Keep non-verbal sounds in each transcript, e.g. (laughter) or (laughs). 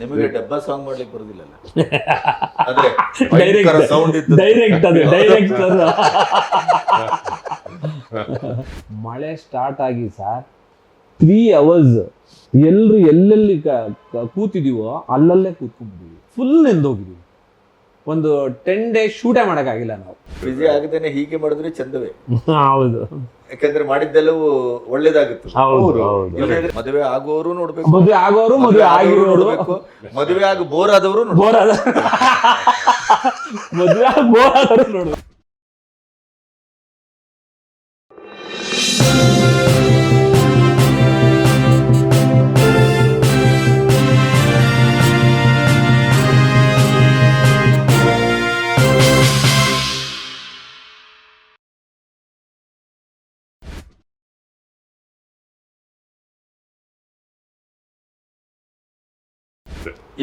ಡಬ್ಬ ಸಾಂಗ್ ಮಾಡ್ಲಿಕ್ಕೆ ಬರುದಿಲ್ಲಲ್ಲ. ಅಂದ್ರೆ ಡೈರೆಕ್ಟ್ ಸೌಂಡ್ ಇದ್ದು ಡೈರೆಕ್ಟ್ ಅದು ಡೈರೆಕ್ಟ್ ಅದು. (laughs) ಮಳೆ ಸ್ಟಾರ್ಟ್ ಆಗಿ ಸರ್ ತ್ರೀ ಅವರ್ಸ್ ಎಲ್ರು ಎಲ್ಲೆಲ್ಲಿ ಕ- ಕ- ಕೂತಿದೀವೋ ಅಲ್ಲಲ್ಲೇ ಕೂತ್ಕೊಂಡ್ಬಿಟ್ಟಿದ್ವಿ. ಫುಲ್ ನೆಂದೋಗಿದೀವಿ. ಒಂದು ಟೆನ್ ಡೇ ಶೂಟೇ ಮಾಡೋಕ್ಕಾಗಿಲ್ಲ ನಾವು. ಬಿಜಿ ಆಗದೇನೆ ಹೀಗೆ ಮಾಡಿದ್ರೆ ಚಂದವೇ. (laughs) ಹೌದು. ಯಾಕಂದ್ರೆ ಮಾಡಿದ್ದೆಲ್ಲವೂ ಒಳ್ಳೇದಾಗುತ್ತೆ. ಹೌದು ಹೌದು. ಇಲ್ಲದಿದ್ರೆ ಮದುವೆ ಆಗುವವರು ನೋಡ್ಬೇಕು. ಮದುವೆ ಆಗೋರು ಮದುವೆ ಆಗಿರೋರು ನೋಡ್ಬೇಕು. ಮದುವೆ ಆಗಿ ಬೋರ್ ಆದವರು ನೋಡ್ಬೇಕು. ಬೋರ್ ಆದ (laughs) ಮದುವೆ ಆಗಿ ಬೋರ್ ಆದವರು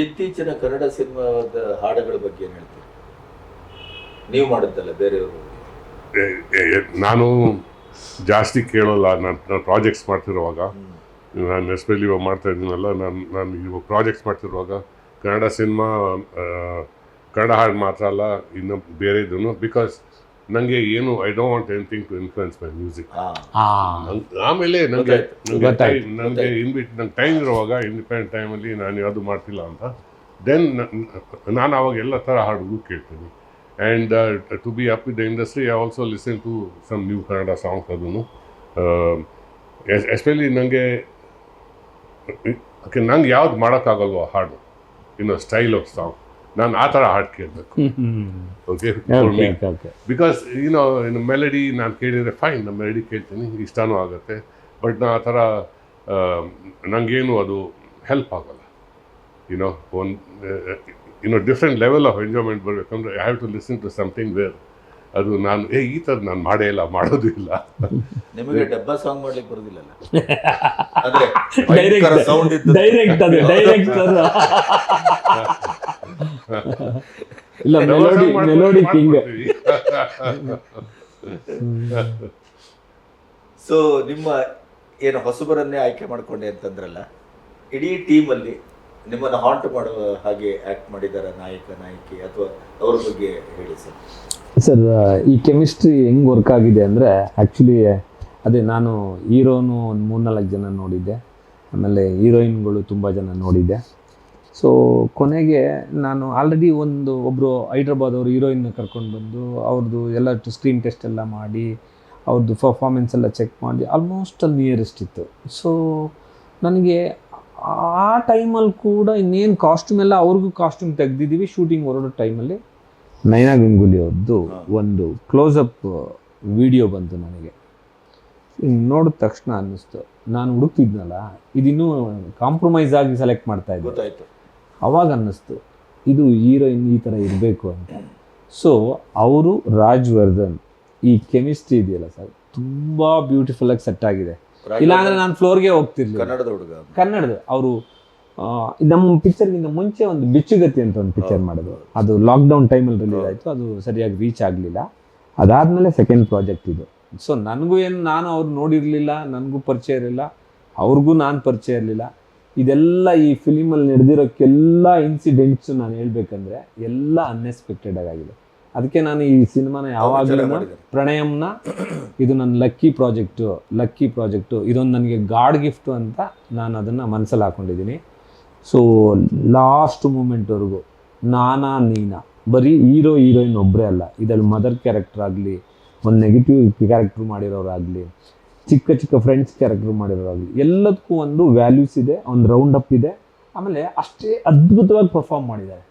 ಇತ್ತೀಚಿನ ಕನ್ನಡ ಸಿನಿಮಾದ ಹಾಡುಗಳ ಬಗ್ಗೆ ಏನು ಹೇಳ್ತೀರಿ? ನೀವು ಮಾಡುತ್ತಲ್ಲ ಬೇರೆಯವರು ನಾನು ಜಾಸ್ತಿ ಕೇಳೋಲ್ಲ. ನಾನು ನಾನು ಪ್ರಾಜೆಕ್ಟ್ಸ್ ಮಾಡ್ತಿರುವಾಗ ನಾನು ಎಸ್ಪೆಷಲಿ ಇವಾಗ ಮಾಡ್ತಾ ಇದ್ದೀನಲ್ಲ ನಾನು ನಾನು ಇವಾಗ ಪ್ರಾಜೆಕ್ಟ್ಸ್ ಮಾಡ್ತಿರುವಾಗ ಕನ್ನಡ ಸಿನಿಮಾ ಕನ್ನಡ ಹಾಡು ಮಾತ್ರ ಅಲ್ಲ ಇನ್ನು ಬೇರೆ ಇದನ್ನು ಬಿಕಾಸ್ ನನಗೆ ಏನು I don't want anything to influence my music ಆಮೇಲೆ ನನಗೆ ನನಗೆ ನನಗೆ ಇನ್ಬಿಟ್ ನಂಗೆ ಟೈಮ್ ಇರುವಾಗ ಇಂಡಿಪೆಂಡೆಂಟ್ ಟೈಮಲ್ಲಿ ನಾನು ಯಾವುದು ಮಾಡ್ತಿಲ್ಲ ಅಂತ. ದೆನ್ ನಾನು ಅವಾಗ ಎಲ್ಲ ಥರ ಹಾಡುಗಳು ಕೇಳ್ತೀನಿ. And to be up with the industry I also listen to some new Kannada songs ಅದನ್ನು. ಎಸ್ಪೆಷಲಿ ನನಗೆ ಓಕೆ ನಂಗೆ ಯಾವ್ದು ಮಾಡೋಕ್ಕಾಗಲ್ವೋ ಹಾಡು ಇನ್ನು ಸ್ಟೈಲ್ ಆಫ್ ಸಾಂಗ್ ನಾನು ಆ ಥರ ಹಾಡು ಕೇಳಬೇಕು. ಓಕೆ ಬಿಕಾಸ್ ಏನೋ ಇನ್ನು ಮೆಲಡಿ ನಾನು ಕೇಳಿದರೆ ಫೈನ್ ಮೆಲಡಿ ಕೇಳ್ತೀನಿ ಇಷ್ಟನೂ ಆಗುತ್ತೆ. ಬಟ್ ನಾ ಆ ಥರ ನನಗೇನು ಅದು ಹೆಲ್ಪ್ ಆಗಲ್ಲ. ಯುನೋ ಒಂದು ಇನ್ನೋ ಡಿಫ್ರೆಂಟ್ ಲೆವೆಲ್ ಆಫ್ ಎಂಜಾಯ್ಮೆಂಟ್ ಬರಬೇಕಂದ್ರೆ I have to listen to something where ಅದು ನಾನು ಏ ಈ ಥರ ನಾನು ಮಾಡೇ ಇಲ್ಲ ಮಾಡೋದು ಇಲ್ಲ. ನಿಮಗೆ ಡಬ್ಬ ಸಾಂಗ್ ಮಾಡ್ಲಿಕ್ಕೆ ಬರೋದಿಲ್ಲಲ್ಲ? ಡೈರೆಕ್ಟ್ ಸೌಂಡ್ ಡೈರೆಕ್ಟ್ ಅದು ಡೈರೆಕ್ಟ್ ಅದು. (laughs) (laughs) ಇಲ್ಲ ಮೆಲೋಡಿ ಮೆಲೋಡಿ ಕಿಂಗ್ ಸೊ ನಿಮ್ಮ ಏನು ಹೊಸಬರನ್ನೇ ಆಯ್ಕೆ ಮಾಡ್ಕೊಂಡೆ ಅಂತಂದ್ರಲ್ಲ ಇಡೀ ಟೀಮಲ್ಲಿ ನಿಮ್ಮನ್ನು ಹಾಂಟ್ ಮಾಡುವ ಹಾಗೆ ಆಕ್ಟ್ ಮಾಡಿದಾರ ನಾಯಕ ನಾಯಕಿ ಅಥವಾ ಅವ್ರ ಬಗ್ಗೆ ಹೇಳಿ ಸರ್? ಸರ್ ಈ ಕೆಮಿಸ್ಟ್ರಿ ಹೆಂಗ್ ವರ್ಕ್ ಆಗಿದೆ ಅಂದರೆ ಆ್ಯಕ್ಚುಲಿ ಅದೇ ನಾನು ಹೀರೋನು ಒಂದು ಮೂರ್ನಾಲ್ಕು ಜನ ನೋಡಿದ್ದೆ. ಆಮೇಲೆ ಹೀರೋಯಿನ್ಗಳು ತುಂಬ ಜನ ನೋಡಿದ್ದೆ. ಸೊ ಕೊನೆಗೆ ನಾನು ಆಲ್ರೆಡಿ ಒಂದು ಒಬ್ಬರು ಹೈದ್ರಾಬಾದ್ ಅವರು ಹೀರೋಯಿನ್ ಕರ್ಕೊಂಡು ಬಂದು ಅವ್ರದ್ದು ಎಲ್ಲ ಸ್ಕ್ರೀನ್ ಟೆಸ್ಟ್ ಎಲ್ಲ ಮಾಡಿ ಅವ್ರದ್ದು ಪರ್ಫಾರ್ಮೆನ್ಸ್ ಎಲ್ಲ ಚೆಕ್ ಮಾಡಿ ಆಲ್ಮೋಸ್ಟ್ ಅಲ್ಲಿ ನಿಯರೆಸ್ಟ್ ಇತ್ತು. ಸೊ ನನಗೆ ಆ ಟೈಮಲ್ಲಿ ಕೂಡ ಇನ್ನೇನು ಕಾಸ್ಟ್ಯೂಮ್ ಎಲ್ಲ ಅವ್ರಿಗೂ ಕಾಸ್ಟ್ಯೂಮ್ ತೆಗ್ದಿದ್ದೀವಿ ಶೂಟಿಂಗ್ ಹೊರಡೋ ಟೈಮಲ್ಲಿ ನೈನಾ ಗಂಗೂಲಿ ಅವ್ರದ್ದು ಒಂದು ಕ್ಲೋಸಪ್ ವಿಡಿಯೋ ಬಂತು ನನಗೆ. ನೋಡಿದ ತಕ್ಷಣ ಅನ್ನಿಸ್ತು. ನಾನು ಹುಡುಕ್ತಿದ್ನಲ್ಲ ಇದಿನ್ನೂ ಕಾಂಪ್ರಮೈಸ್ ಆಗಿ ಸೆಲೆಕ್ಟ್ ಮಾಡ್ತಾ ಇದ್ದೆ. ಗೊತ್ತಾಯ್ತು. ಅವಾಗ ಅನ್ನಿಸ್ತು ಇದು ಹೀರೋಯಿನ್ ಈ ಥರ ಇರಬೇಕು ಅಂತ. ಸೊ ಅವರು ರಾಜ್ವರ್ಧನ್ ಈ ಕೆಮಿಸ್ಟ್ರಿ ಇದೆಯಲ್ಲ ಸರ್ ತುಂಬ ಬ್ಯೂಟಿಫುಲ್ಲಾಗಿ ಸೆಟ್ ಆಗಿದೆ. ಇಲ್ಲಾಂದ್ರೆ ನಾನು ಫ್ಲೋರ್ಗೆ ಹೋಗ್ತಿರ್ಲಿಲ್ಲ. ಕನ್ನಡದ ಹುಡುಗ. ಕನ್ನಡದ ಅವರು ನಮ್ಮ ಪಿಕ್ಚರ್ಗಿಂತ ಮುಂಚೆ ಒಂದು ಬಿಚ್ಚುಗತಿ ಅಂತ ಒಂದು ಪಿಕ್ಚರ್ ಮಾಡಿದ್ರು. ಅದು ಲಾಕ್ಡೌನ್ ಟೈಮಲ್ಲಿ ರಿಲೀಸ್ ಆಯಿತು ಅದು ಸರಿಯಾಗಿ ರೀಚ್ ಆಗಲಿಲ್ಲ. ಅದಾದಮೇಲೆ ಸೆಕೆಂಡ್ ಪ್ರಾಜೆಕ್ಟ್ ಇದು. ಸೊ ನನಗೂ ಏನು ನಾನು ಅವ್ರು ನೋಡಿರಲಿಲ್ಲ ನನಗೂ ಪರಿಚಯ ಇರಲಿಲ್ಲ ಅವ್ರಿಗೂ ನಾನು ಪರಿಚಯ ಇರಲಿಲ್ಲ. ಇದೆಲ್ಲ ಈ ಫಿಲಿಮಲ್ಲಿ ನಡೆದಿರೋಕ್ಕೆಲ್ಲ ಇನ್ಸಿಡೆಂಟ್ಸು ನಾನು ಹೇಳ್ಬೇಕಂದ್ರೆ ಎಲ್ಲ ಅನ್ಎಕ್ಸ್ಪೆಕ್ಟೆಡ್ ಆಗಿದೆ ಅದಕ್ಕೆ ನಾನು ಈ ಸಿನಿಮಾನ ಯಾವಾಗಲೂ. ಪ್ರಣಯಂನ ಇದು ನನ್ನ ಲಕ್ಕಿ ಪ್ರಾಜೆಕ್ಟು ಲಕ್ಕಿ ಪ್ರಾಜೆಕ್ಟು ಇದೊಂದು ನನಗೆ ಗಾಡ್ ಗಿಫ್ಟು ಅಂತ ನಾನು ಅದನ್ನು ಮನಸ್ಸಲ್ಲಿ ಹಾಕೊಂಡಿದ್ದೀನಿ. ಸೊ ಲಾಸ್ಟ್ ಮೂಮೆಂಟ್ವರೆಗೂ ನಾನಾ ನೀನಾ ಬರೀ ಹೀರೋ ಹೀರೋಯಿನ್ ಒಬ್ಬರೇ ಅಲ್ಲ. ಇದರಲ್ಲಿ ಮದರ್ ಕ್ಯಾರೆಕ್ಟರ್ ಆಗಲಿ ಒಂದು ನೆಗೆಟಿವ್ ಕ್ಯಾರೆಕ್ಟ್ರ್ ಮಾಡಿರೋರಾಗಲಿ ಚಿಕ್ಕ ಚಿಕ್ಕ ಫ್ರೆಂಡ್ಸ್ ಕ್ಯಾರೆಕ್ಟರ್ ಮಾಡಿರೋದಾಗಲಿ. ಎಲ್ಲದಕ್ಕೂ ಒಂದು ವ್ಯಾಲ್ಯೂಸ್ ಇದೆ ಒಂದು ರೌಂಡ್ ಅಪ್ ಇದೆ. ಆಮೇಲೆ ಅಷ್ಟೇ ಅದ್ಭುತವಾಗಿ ಪರ್ಫಾರ್ಮ್ ಮಾಡಿದ್ದಾರೆ.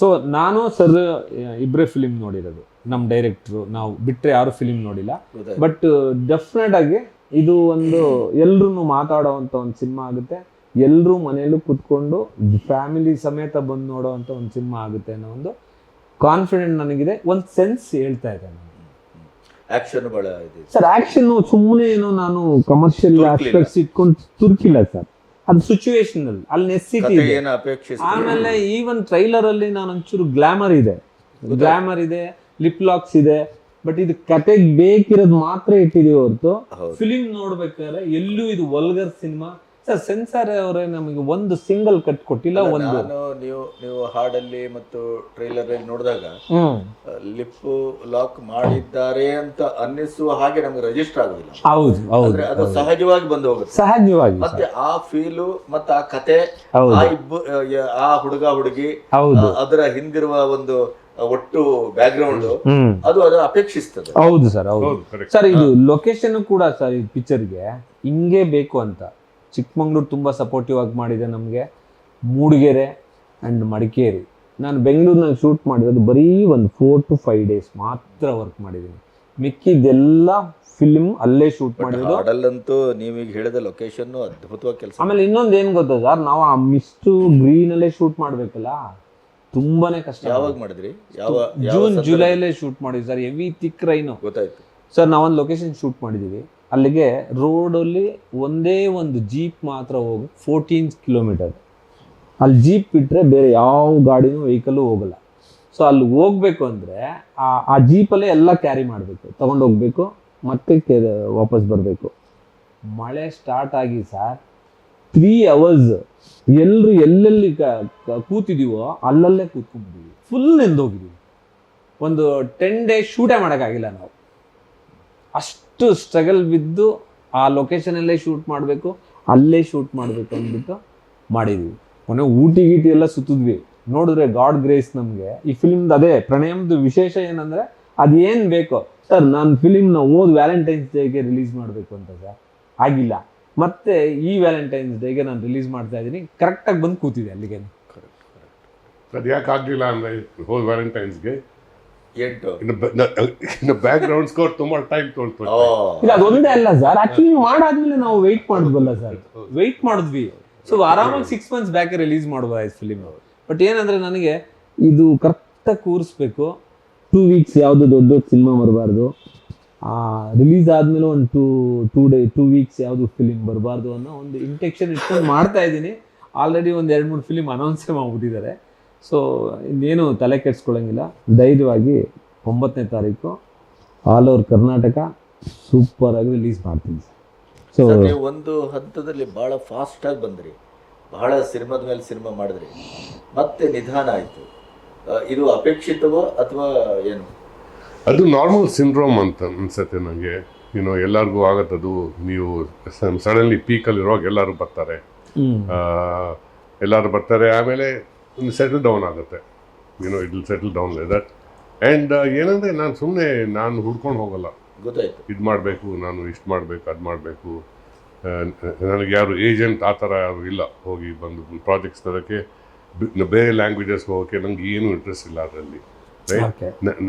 ಸೊ ನಾನು ಸರ್ ಇಬ್ಬರೇ ಫಿಲಿಮ್ ನೋಡಿರೋದು. ನಮ್ಮ ಡೈರೆಕ್ಟ್ರು ನಾವು ಬಿಟ್ಟರೆ ಯಾರು ಫಿಲಿಮ್ ನೋಡಿಲ್ಲ. ಬಟ್ ಡೆಫಿನೆಟ್ ಆಗಿ ಇದು ಒಂದು ಎಲ್ರೂ ಮಾತಾಡೋವಂಥ ಒಂದು ಸಿನಿಮಾ ಆಗುತ್ತೆ. ಎಲ್ಲರೂ ಮನೆಯಲ್ಲೂ ಕೂತ್ಕೊಂಡು ಫ್ಯಾಮಿಲಿ ಸಮೇತ ಬಂದು ನೋಡೋವಂಥ ಒಂದು ಸಿನಿಮಾ ಆಗುತ್ತೆ ಅನ್ನೋ ಒಂದು ಕಾನ್ಫಿಡೆಂಟ್ ನನಗಿದೆ. ಒಂದು ಸೆನ್ಸ್ ಹೇಳ್ತಾ ಇದೆ ನಾನು ಆಕ್ಷನ್ ಬಹಳ ಇದೆ. ಸರ್ ಆಕ್ಷನ್ ಸುಮ್ಮನೆ ಏನೋ ನಾನು ಕಮರ್ಷಿಯಲ್. ಆಸ್ಪೆಕ್ಟ್ಸ್ ಇಟ್ಕೊಂಡು ತುರ್ಕಿಲ್ಲ ಸರ್ ಅದು ಸಿಚುವೇಶನ್ ಅಲ್ಲಿ ಅಲ್ಲಿ ನೆಸಿಟಿ ಏನು ಅಪೇಕ್ಷಿಸ ಆಮೇಲೆ ಈವನ್ ಟ್ರೈಲರ್ ಅಲ್ಲಿ ನಾನು ಒಂಚೂರು ಗ್ಲಾಮರ್ ಇದೆ. ಗ್ಲಾಮರ್ ಇದೆ ಲಿಪ್ ಲಾಕ್ಸ್ ಇದೆ ಬಟ್ ಇದು ಕತೆಗೆ ಬೇಕಿರೋದು ಮಾತ್ರ ಇಟ್ಟಿದೀವಿ ಹೊರತು. ಫಿಲಿಂ ನೋಡ್ಬೇಕಾದ್ರೆ ಎಲ್ಲೂ ಇದು ವಲ್ಗರ್ ಸಿನಿಮಾ ಸರ್ ಸೆನ್ಸಾರ್ ಅವರೇ ನಮಗೆ ಒಂದು ಸಿಂಗಲ್ ಕಟ್ ಕೊಟ್ಟಿಲ್ಲ ಒಂದು. ನಾನು ನೀವು ನೀವು ಹಾಡಲ್ಲಿ ಮತ್ತು ಟ್ರೈಲರ್ ಅಲ್ಲಿ ನೋಡಿದಾಗ ಲಿಪ್ ಲಾಕ್ ಮಾಡಿದ್ದಾರೆ ಅಂತ ಅನ್ನಿಸುವ ಹಾಗೆ ನಮ್ಗೆ ರಿಜಿಸ್ಟರ್ ಆಗುದಿಲ್ಲ. ಹೌದು ಹೌದು ಅಂದ್ರೆ ಅದು ಸಹಜವಾಗಿ ಬಂದು ಹೋಗುತ್ತೆ ಸಹಜವಾಗಿ ಮತ್ತೆ ಆ ಫೀಲು ಮತ್ತೆ ಆ ಕತೆ ಆ ಇಬ್ಬ ಆ ಹುಡುಗ ಹುಡುಗಿ ಹೌದು. ಆ- ಅದರ ಹಿಂದಿರುವ ಒಂದು ಒಟ್ಟು ಬ್ಯಾಕ್ ಗ್ರೌಂಡ್ ಹ್ಮ್. ಅದು ಅದು ಅಪೇಕ್ಷಿಸ್ತದೆ. ಹೌದು ಸರ್ ಹೌದು. ಹೌದು ಸರ್ ಇದು ಲೊಕೇಶನ್ ಕೂಡ ಸರ್ ಈ ಪಿಕ್ಚರ್ಗೆ ಹಿಂಗೆ ಬೇಕು ಅಂತ. ಚಿಕ್ಕಮಂಗ್ಳೂರು ತುಂಬ ಸಪೋರ್ಟಿವ್ ಆಗಿ ಮಾಡಿದೆ ನಮಗೆ. ಮೂಡಿಗೆರೆ ಆ್ಯಂಡ್ ಮಡಿಕೇರಿ. ನಾನು ಬೆಂಗಳೂರಿನಲ್ಲಿ ಶೂಟ್ ಮಾಡಿರೋದು ಬರೀ ಒಂದು ಫೋರ್ ಟು ಫೈವ್ ಡೇಸ್ ಮಾತ್ರ ವರ್ಕ್ ಮಾಡಿದ್ದೀನಿ. ಮಿಕ್ಕಿದ್ದೆಲ್ಲ ಫಿಲ್ಮ್ ಅಲ್ಲೇ ಶೂಟ್ ಮಾಡಿರೋದು. ಅಡಲ್ಲಂತೂ ನೀವೀಗ ಹೇಳಿದ ಲೊಕೇಶನ್ ಅದ್ಭುತವಾಗಿ ಕೆಲಸ ಆಮೇಲೆ ಇನ್ನೊಂದು ಏನು ಗೊತ್ತಾ ಸರ್? ನಾವು ಆ ಮಿಸ್ಟು ಗ್ರೀನಲ್ಲೇ ಶೂಟ್ ಮಾಡಬೇಕಲ್ಲ? ತುಂಬಾನೇ ಕಷ್ಟ ಯಾವಾಗ ಮಾಡಿದ್ರಿ? ಯಾವ ಯಾವ ಜೂನ್ ಜುಲೈಲೇ ಶೂಟ್ ಮಾಡಿದ್ವಿ ಸರ್. ಹೆವಿ ತಿಕ್ ರೈನು ಗೊತ್ತಾಯ್ತು. ಸರ್ ನಾವೊಂದು ಲೊಕೇಶನ್ ಶೂಟ್ ಮಾಡಿದ್ದೀವಿ. ಅಲ್ಲಿಗೆ ರೋಡಲ್ಲಿ ಒಂದೇ ಒಂದು ಜೀಪ್ ಮಾತ್ರ ಹೋಗಿ ಫೋರ್ಟೀನ್ ಕಿಲೋಮೀಟರ್ ಅಲ್ಲಿ ಜೀಪ್ ಬಿಟ್ಟರೆ ಬೇರೆ ಯಾವ ಗಾಡಿನೂ ವೆಹಿಕಲ್ಲು ಹೋಗಲ್ಲ. ಸೊ ಅಲ್ಲಿ ಹೋಗ್ಬೇಕು ಅಂದರೆ ಆ ಆ ಜೀಪಲ್ಲೇ ಎಲ್ಲ ಕ್ಯಾರಿ ಮಾಡಬೇಕು. ತೊಗೊಂಡು ಹೋಗ್ಬೇಕು, ಮತ್ತೆ ವಾಪಸ್ ಬರಬೇಕು. ಮಳೆ ಸ್ಟಾರ್ಟ್ ಆಗಿ ಸರ್ ತ್ರೀ ಅವರ್ಸ್ ಎಲ್ಲರೂ ಎಲ್ಲೆಲ್ಲಿ ಕೂತಿದೀವೋ ಅಲ್ಲಲ್ಲೇ ಕೂತ್ಕೊಂಡಿದ್ದೀವಿ ಫುಲ್ ನೆಂದೋಗಿದ್ದೀವಿ ಒಂದು ಟೆನ್ ಡೇಸ್ ಶೂಟೇ ಮಾಡೋಕ್ಕಾಗಿಲ್ಲ ನಾವು. ಅಷ್ಟು ಸ್ಟ್ರಗಲ್ ಬಿದ್ದು ಆ ಲೊಕೇಶನಲ್ಲೇ ಶೂಟ್ ಮಾಡಬೇಕು, ಅಲ್ಲೇ ಶೂಟ್ ಮಾಡಬೇಕು ಅಂದ್ಬಿಟ್ಟು ಮಾಡಿದ್ವಿ. ಮೊನ್ನೆ ಊಟಿ ಗೀಟಿ ಎಲ್ಲ ಸುತ್ತಿದ್ವಿ. ನೋಡಿದ್ರೆ ಗಾಡ್ ಗ್ರೇಸ್ ನಮಗೆ. ಈ ಫಿಲ್ಮ್ದು ಅದೇ, ಪ್ರಣಯಮ್ದು ವಿಶೇಷ ಏನಂದ್ರೆ ಅದೇನು ಬೇಕೋ, ಸರ್, ನಾನು ಫಿಲಿಮ್ನ ಓದ್ ವ್ಯಾಲೆಂಟೈನ್ಸ್ ಡೇಗೆ ರಿಲೀಸ್ ಮಾಡಬೇಕು ಅಂತ ಸರ್. ಆಗಿಲ್ಲ. ಮತ್ತೆ ಈ ವ್ಯಾಲೆಂಟೈನ್ಸ್ ಡೇಗೆ ನಾನು ರಿಲೀಸ್ ಮಾಡ್ತಾ ಇದ್ದೀನಿ. ಕರೆಕ್ಟಾಗಿ ಬಂದು ಕೂತಿದೆ ಅಲ್ಲಿಗೆ ಅದು ಯಾಕೆ ಆಗಲಿಲ್ಲ ಅಂದರೆ ಹೋದ ವ್ಯಾಲೆಂಟೈನ್ಸ್ಗೆ ಎಂಟು. ಇನ್ನು ಬ್ಯಾಕ್ ಗ್ರೌಂಡ್ ಸ್ಕೋರ್ ತುಂಬಾ ಟೈಮ್ ತೊಗೊಳ್ತು ಓ. ಇಲ್ಲ ಅದೊಂದೇ ಅಲ್ಲ ಸರ್ ಆಕ್ಚುಲಿ ಮಾಡಾದ್ಮೇಲೆ ನಾವು ವೆಯ್ಟ್ ಮಾಡಿದ್ವಲ್ಲ ಸರ್ ವೆಯ್ಟ್ ಮಾಡಿದ್ವಿ. ಸೊ ಆರಾಮಾಗಿ ಸಿಕ್ಸ್ ಮಂತ್ಸ್ ಬ್ಯಾಕ್ ರಿಲೀಸ್ ಮಾಡ್ಬೋದು ಫಿಲಿಮ್ ಬಟ್ ಏನಂದ್ರೆ ನನಗೆ ಇದು ಕರೆಕ್ಟಾಗಿ ಕೂರಿಸ್ಬೇಕು. ಟೂ ವೀಕ್ಸ್ ಯಾವುದು ದೊಡ್ಡ ದೊಡ್ಡ ಸಿನಿಮಾ ಬರಬಾರ್ದು. ರಿಲೀಸ್ ಆದಮೇಲೆ ಒಂದು two two day two weeks ಯಾವುದು ಫಿಲಿಮ್ ಬರಬಾರ್ದು ಅನ್ನೋ ಒಂದು ಇಂಟೆಕ್ಷನ್ ಇಟ್ಕೊಂಡು ಮಾಡ್ತಾ ಇದ್ದೀನಿ. ಆಲ್ರೆಡಿ ಒಂದು ಎರಡು ಮೂರು ಫಿಲಿಮ್ ಅನೌನ್ಸೇ ಮಾಡ್ಬಿಟ್ಟಿದ್ದಾರೆ. ಸೊ ಇನ್ನೇನು ತಲೆ ಕೆಡ್ಸ್ಕೊಳ್ಳೋಂಗಿಲ್ಲ. ಧೈರ್ಯವಾಗಿ ಒಂಬತ್ತನೇ ತಾರೀಕು ಆಲ್ ಓವರ್ ಕರ್ನಾಟಕ ಸೂಪರಾಗಿ ರಿಲೀಸ್ ಮಾಡ್ತೀನಿ ಸೊ ನೀವು ಒಂದು ಹಂತದಲ್ಲಿ ಭಾಳ ಫಾಸ್ಟ್ ಆಗಿ ಬಂದ್ರಿ. ಬಹಳ ಸಿನಿಮಾದ ಮೇಲೆ ಸಿನಿಮಾ ಮಾಡಿದ್ರಿ. ಮತ್ತೆ ನಿಧಾನ ಆಯ್ತು. ಇದು ಅಪೇಕ್ಷಿತವೋ ಅಥವಾ ಏನು? ಅದು ನಾರ್ಮಲ್ ಸಿಂಡ್ರೋಮ್ ಅಂತ ಅನ್ಸುತ್ತೆ ನನಗೆ ಏನೋ ಎಲ್ಲರಿಗೂ ಆಗತ್ತದು ನೀವು ಸಡನ್ಲಿ ಪೀಕಲ್ಲಿ ಇರುವಾಗ ಎಲ್ಲರೂ ಬರ್ತಾರೆ. ಎಲ್ಲರೂ ಬರ್ತಾರೆ. ಆಮೇಲೆ ಸೆಟಲ್ ಡೌನ್ ಆಗುತ್ತೆ. ಏನೋ it will settle down that and ಏನಂದರೆ ನಾನು ಸುಮ್ಮನೆ ನಾನು ಹುಡ್ಕೊಂಡು ಹೋಗಲ್ಲ. ಗೊತ್ತಾಯ್ತು. ಇದು ಮಾಡಬೇಕು ನಾನು ಇಷ್ಟು ಮಾಡಬೇಕು ಅದು ಮಾಡಬೇಕು. ನನಗೆ ಯಾರು ಏಜೆಂಟ್ ಆ ಥರ ಯಾರು ಇಲ್ಲ. ಹೋಗಿ ಬಂದು ಪ್ರಾಜೆಕ್ಟ್ಸ್ ತರೋಕ್ಕೆ ಬೇರೆ ಲ್ಯಾಂಗ್ವೇಜಸ್ ಹೋಗೋಕ್ಕೆ ನನಗೆ ಏನು ಇಂಟ್ರೆಸ್ಟ್ ಇಲ್ಲ ಅದರಲ್ಲಿ.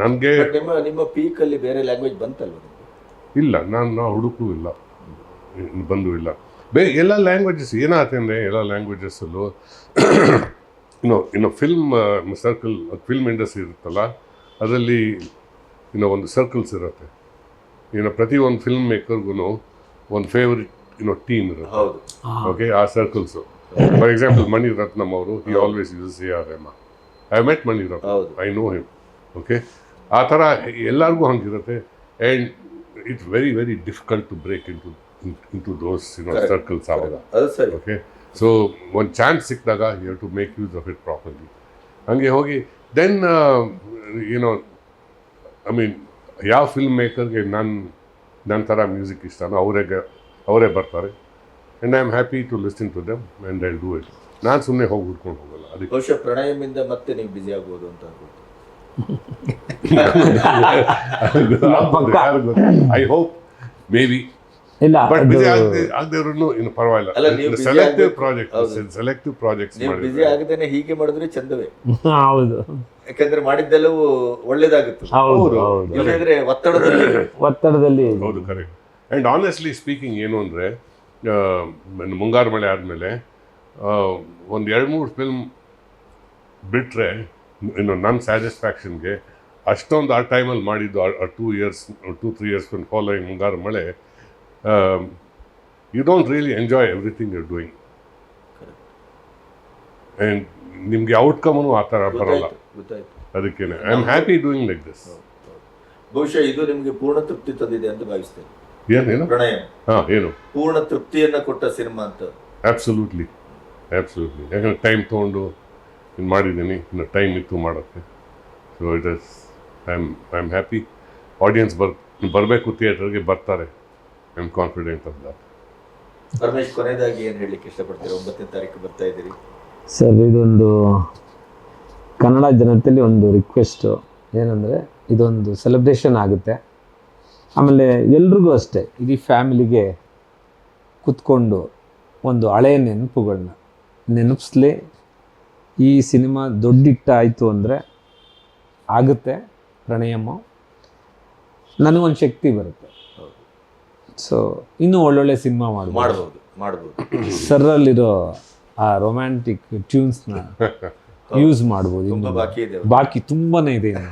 ನನಗೆ ಬಟ್ ನಿಮ್ಮ ಪೀಕಲ್ಲಿ ಪೀಕ್ ಅಲ್ಲಿ ಬೇರೆ ಲ್ಯಾಂಗ್ವೇಜ್ ಬಂತಲ್ವ ಇಲ್ಲ ನಾನು ನಾವು ಹುಡುಕೂ ಇಲ್ಲ. ಬಂದು ಇಲ್ಲ. ಬೇ ಎಲ್ಲ ಲ್ಯಾಂಗ್ವೇಜಸ್ ಏನಾಗುತ್ತೆ ಅಂದರೆ ಎಲ್ಲ ಲ್ಯಾಂಗ್ವೇಜಸ್ಸಲ್ಲೂ ಇನ್ನು ಇನ್ನು ಫಿಲ್ಮ್ ಸರ್ಕಲ್ ಫಿಲ್ಮ್ ಇಂಡಸ್ಟ್ರಿ ಇರುತ್ತಲ್ಲ ಅದರಲ್ಲಿ ಇನ್ನು ಒಂದು ಸರ್ಕಲ್ಸ್ ಇರುತ್ತೆ. ಇನ್ನು ಪ್ರತಿಯೊಂದು ಒಂದು ಫಿಲ್ಮ್ ಮೇಕರ್ಗೂ ಒಂದು ಫೇವ್ರೆಟ್ ಇನ್ನೋ ಟೀಮ್ ಇರುತ್ತೆ. ಹೌದು. ಓಕೆ ಆ circles for example Mani Ratnam ಅವರು he always use C R M I met Mani Ratnam ಹೌದು. ಐ ನೋ ಹಿಮ್ ಓಕೆ ಆ ಥರ ಎಲ್ಲರಿಗೂ ಹಂಗಿರುತ್ತೆ. And it's very very difficult to break in to in to those in. Circles ಆವಾಗ. Okay so ಒಂದು chance ಸಿಕ್ಕಿದಾಗ you have to make use of it properly ಹಂಗೆ ಹೋಗಿ then ಏನೋ ಐ ಮೀನ್ ಯಾವ ಫಿಲ್ಮ್ ಮೇಕರ್ಗೆ ನನ್ನ ನನ್ನ ಥರ ಮ್ಯೂಸಿಕ್ ಇಷ್ಟನೋ ಅವರೇ ಅವರೇ ಬರ್ತಾರೆ and I am happy to listen to them and I do it ನಾನು ಸುಮ್ಮನೆ ಹೋಗಿ ಹುಡ್ಕೊಂಡು ಹೋಗಲ್ಲ ಅದಕ್ಕೆ ಬಹುಶಃ ಪ್ರಣಯಮಿಂದ ಮತ್ತೆ ನೀವು ಬಿಸಿ ಆಗ್ಬೋದು ಅಂತ ಅನ್ಕೊಳ್ತೀನಿ. ಪಕ್ಕ. ಐ ಹೋಪ್ ಮೇ ಬಿ ಇಲ್ಲ ಬಟ್ ಬಿಸಿ ಇನ್ನು ಪರವಾಗಿಲ್ಲ. ಅಲ್ಲ, ನೀವು busy selective project selective project ನೀವು ಬಿಸಿ ಮಾಡಿದ್ರೆ ಆಗದೇನೆ ಹೀಗೆ ಮಾಡಿದ್ರೆ ಚಂದವೇ. (laughs) ಹೌದು. ಯಾಕಂದ್ರೆ ಮಾಡಿದ್ದೆಲ್ಲವೂ ಒಳ್ಳೇದಾಗುತ್ತೆ. ಹೌದು ಹೌದು. ಇಲ್ಲದಿದ್ರೆ ಒತ್ತಡದಲ್ಲಿ (laughs) ಒತ್ತಡದಲ್ಲಿ ಹೌದು ಕರೆಕ್ಟ್ ಆ್ಯಂಡ್ ಆನೆಸ್ಟ್ಲಿ ಸ್ಪೀಕಿಂಗ್ ಏನು ಅಂದರೆ ಮುಂಗಾರು ಮಳೆ ಆದಮೇಲೆ ಒಂದು ಎರಡು ಮೂರು ಫಿಲ್ಮ್ ಬಿಟ್ಟರೆ ಇನ್ನು ನನ್ನ ಸ್ಯಾಟಿಸ್ಫ್ಯಾಕ್ಷನ್ಗೆ ಅಷ್ಟೊಂದು ಆ ಟೈಮಲ್ಲಿ ಮಾಡಿದ್ದು two years two three years following Mungaru Male you don't really enjoy everything you doing and ನಿಮಗೆ ಔಟ್ಕಮನು ಆ ಥರ ಬರಲ್ಲ. ಗೊತ್ತಾಯ್ತು ಅದಕ್ಕೇನೆ I am happy doing like this ಬಹುಶಃ ಇದು ನಿಮಗೆ ಪೂರ್ಣ ತೃಪ್ತಿ ತಂದಿದೆ ಅಂತ ಭಾವಿಸ್ತೇನೆ. ಏನೇನು ಪ್ರಣಯ. ಹಾಂ ಏನು? ಪೂರ್ಣ ತೃಪ್ತಿಯನ್ನು ಕೊಟ್ಟ ಸಿನಿಮಾ ಅಂತ. ಆ್ಯಬ್ಸಲ್ಯೂಟ್ಲಿ ಆ್ಯಬ್ಸಲ್ಯೂಟ್ಲಿ ಯಾಕಂದ್ರೆ ಟೈಮ್ ತೊಗೊಂಡು ಇನ್ನು ಮಾಡಿದ್ದೀನಿ. ಇನ್ನು ಟೈಮ್ ಇತ್ತು ಮಾಡೋಕ್ಕೆ. So it is I am I am happy audience ಬರ್ ಬರಬೇಕು ಥಿಯೇಟರ್ಗೆ ಬರ್ತಾರೆ. I am confident of that Paramesh ಕೊನೆಯದಾಗಿ ಏನು ಹೇಳಲಿಕ್ಕೆ ಇಷ್ಟಪಡ್ತೀರಾ? ಒಂಬತ್ತನೇ ತಾರೀಕು ಬರ್ತಾ ಇದ್ದೀರಿ. ಸರ್ ಇದೊಂದು ಕನ್ನಡ ಜನತೆಯಲ್ಲಿ ಒಂದು ರಿಕ್ವೆಸ್ಟು ಏನಂದರೆ ಇದೊಂದು ಸೆಲೆಬ್ರೇಷನ್ ಆಗುತ್ತೆ. ಆಮೇಲೆ ಎಲ್ರಿಗೂ ಅಷ್ಟೇ ಇಡೀ ಫ್ಯಾಮಿಲಿಗೆ ಕುತ್ಕೊಂಡು ಒಂದು ಹಳೆಯ ನೆನಪುಗಳನ್ನ ನೆನಪಿಸ್ಲಿ ಈ ಸಿನಿಮಾ ದೊಡ್ಡಿಟ್ಟ ಆಯಿತು ಅಂದರೆ ಆಗುತ್ತೆ ಪ್ರಣಯಮ್ಮ ನನಗೊಂದು ಶಕ್ತಿ ಬರುತ್ತೆ. ಸೊ ಇನ್ನೂ ಒಳ್ಳೊಳ್ಳೆ ಸಿನಿಮಾ ಮಾಡ್ಬೋದು. ಮಾಡ್ಬೋದು ಮಾಡ್ಬೋದು. ಸರ್ರಲ್ಲಿರೋ ಆ ರೊಮ್ಯಾಂಟಿಕ್ ಟ್ಯೂನ್ಸ್ನ ಯೂಸ್ ಮಾಡ್ಬೋದು ತುಂಬಾ ಇನ್ನು. ಬಾಕಿ ಇದೆ. ಬಾಕಿ ತುಂಬಾನೇ ಇದೆ ಇನ್ನು.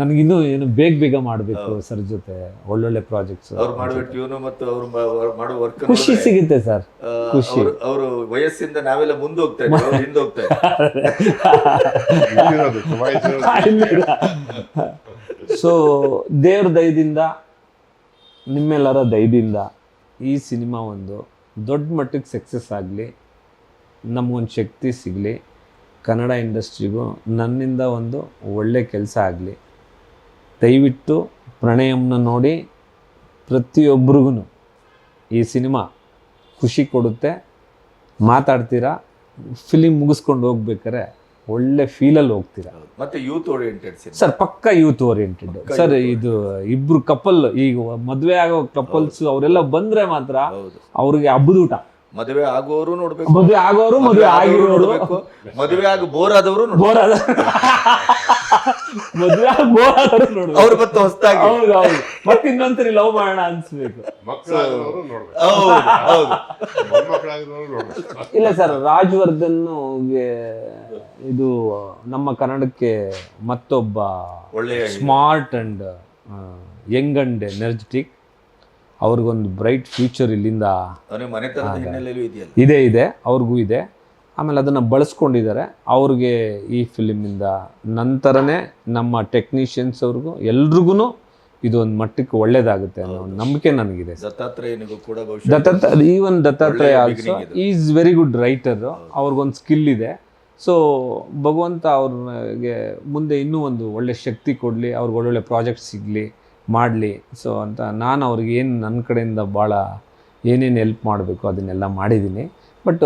ನನಗಿನ್ನೂ ಏನು ಬೇಗ ಬೇಗ ಮಾಡಬೇಕು ಸರ್ ಜೊತೆ ಒಳ್ಳೊಳ್ಳೆ ಪ್ರಾಜೆಕ್ಟ್ಸ್ ಅವ್ರು ಮಾಡುವ ಟ್ಯೂನು ಮತ್ತು ಅವ್ರು ಮಾಡುವ ವರ್ಕ್ ಖುಷಿ ಸಿಗುತ್ತೆ ಸರ್. ಖುಷಿ. ಅವರು ವಯಸ್ಸಿಂದ ನಾವೆಲ್ಲ ಮುಂದೆ ಹೋಗ್ತಾ ಇದ್ದೀವಿ ಅವ್ರು ಹಿಂದೆ ಹೋಗ್ತಾ ಇದ್ದಾರೆ ಸೊ ದೇವ್ರ ದಯದಿಂದ ನಿಮ್ಮೆಲ್ಲರ ದಯದಿಂದ ಈ ಸಿನಿಮಾ ಒಂದು ದೊಡ್ಡ ಮಟ್ಟಕ್ಕೆ ಸಕ್ಸಸ್ ಆಗಲಿ, ನಮಗೊಂದು ಶಕ್ತಿ ಸಿಗಲಿ, ಕನ್ನಡ ಇಂಡಸ್ಟ್ರಿಗೂ ನನ್ನಿಂದ ಒಂದು ಒಳ್ಳೆ ಕೆಲಸ ಆಗಲಿ. ದಯವಿಟ್ಟು ಪ್ರಣಯಮ್ನ ನೋಡಿ ಪ್ರತಿಯೊಬ್ಬರಿಗೂ ಈ ಸಿನಿಮಾ ಖುಷಿ ಕೊಡುತ್ತೆ. ಮಾತಾಡ್ತೀರಾ ಫಿಲಿಮ್ ಮುಗಿಸ್ಕೊಂಡು ಹೋಗ್ಬೇಕಾರೆ ಒಳ್ಳೆ ಫೀಲಲ್ಲಿ ಹೋಗ್ತೀರಾ? ಮತ್ತೆ ಯೂತ್ ಓರಿಯೆಂಟೆಡ್ ಸರ್ ಪಕ್ಕ ಯೂತ್ ಓರಿಯೆಂಟೆಡ್ ಸರ್ ಇದು ಇಬ್ರು ಕಪಲ್ ಈಗ ಮದುವೆ ಆಗೋ ಕಪಲ್ಸ್ ಅವರೆಲ್ಲ ಬಂದ್ರೆ ಮಾತ್ರ ಅವ್ರಿಗೆ ಹಬ್ಬದೂಟ ಮದುವೆ ಆಗೋರು ನೋಡ್ಬೇಕು. ಮದುವೆ ಆಗೋರು ಮದುವೆ ಆಗಿರೋರು ನೋಡ್ಬೇಕು. ಮದುವೆ ಆಗಿ ಬೋರ್ ಆದವರು ಬೋರ್ ಆದ (laughs) ಮದುವೆ ಬೋರ್ ಆದವರು ಅವ್ರು ಮತ್ತೆ ಹೊಸದಾಗಿ. ಹೌದು ಹೌದು. ಮತ್ತೆ ಇನ್ನೊಂದ್ಸರಿ ಲವ್ ಮಾಡೋಣ ಅನ್ಸ್ಬೇಕು. ಮಕ್ಕಳಾಗಿರೋರು ನೋಡ್ಬೇಕು. ಹೌದು ಹೌದು. ಮೊಮ್ಮಕ್ಕಳಾಗಿರೋರು ನೋಡ್ಬೇಕು. ಇಲ್ಲ ಸರ್ ರಾಜವರ್ಧನ್ ಇದು ನಮ್ಮ ಕನ್ನಡಕ್ಕೆ ಮತ್ತೊಬ್ಬ ಒಳ್ಳೆಯ smart and young and energetic ಅವ್ರಿಗೊಂದು ಬ್ರೈಟ್ ಫ್ಯೂಚರ್ ಇಲ್ಲಿಂದ ಅವನಿಗೆ ಮನೆತನದ ಹಿನ್ನೆಲೆಯಲ್ಲೂ ಇದೆಯಲ್ಲ. ಇದೆ ಇದೆ. ಅವ್ರಿಗೂ ಇದೆ. ಆಮೇಲೆ ಅದನ್ನು ಬಳಸ್ಕೊಂಡಿದ್ದಾರೆ. ಅವ್ರಿಗೆ ಈ ಫಿಲಿಮಿಂದ ನಂತರನೇ ನಮ್ಮ ಟೆಕ್ನಿಷಿಯನ್ಸ್ ಅವ್ರಿಗೂ ಎಲ್ರಿಗೂ ಇದೊಂದು ಮಟ್ಟಕ್ಕೆ ಒಳ್ಳೇದಾಗುತ್ತೆ ಅನ್ನೋ ಒಂದು ನಂಬಿಕೆ ನನಗಿದೆ ದತ್ತಾತ್ರೇಯನಿಗೂ ಕೂಡ Dattatreya Dattatra even Dattatreya also is very good writer ಅವ್ರಿಗೊಂದು ಸ್ಕಿಲ್ ಇದೆ. ಸೊ ಭಗವಂತ ಅವ್ರಿಗೆ ಮುಂದೆ ಇನ್ನೂ ಒಂದು ಒಳ್ಳೆ ಶಕ್ತಿ ಕೊಡಲಿ ಅವ್ರಿಗೆ ಒಳ್ಳೊಳ್ಳೆ ಪ್ರಾಜೆಕ್ಟ್ ಸಿಗಲಿ ಮಾಡಲಿ. ಸೊ ಅಂತ ನಾನು ಅವ್ರಿಗೆ ಏನು ನನ್ನ ಕಡೆಯಿಂದ ಭಾಳ ಏನೇನು ಹೆಲ್ಪ್ ಮಾಡಬೇಕು ಅದನ್ನೆಲ್ಲ ಮಾಡಿದ್ದೀನಿ. ಬಟ್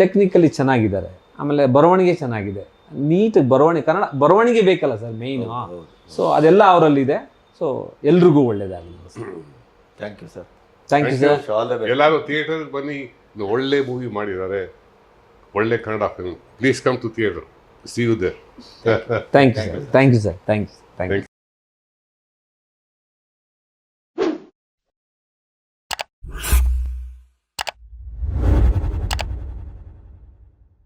ಟೆಕ್ನಿಕಲಿ ಚೆನ್ನಾಗಿದ್ದಾರೆ. ಆಮೇಲೆ ಬರವಣಿಗೆ ಚೆನ್ನಾಗಿದೆ. ನೀಟ್ ಬರವಣಿಗೆ ಕನ್ನಡ ಬರವಣಿಗೆ ಬೇಕಲ್ಲ ಸರ್ ಮೇಯ್ನು ಸೊ ಅದೆಲ್ಲ ಅವರಲ್ಲಿದೆ. ಸೊ ಎಲ್ರಿಗೂ ಒಳ್ಳೇದಾಗಲಿ. Thank you sir thank you sir ಎಲ್ಲರೂ ಥಿಯೇಟರ್ ಬನ್ನಿ ಒಳ್ಳೆ ಮೂವಿ ಮಾಡಿದ್ದಾರೆ. ಒಳ್ಳೆ Kannada film please come to theatre see you there thank you sir thank you sir thank you thank you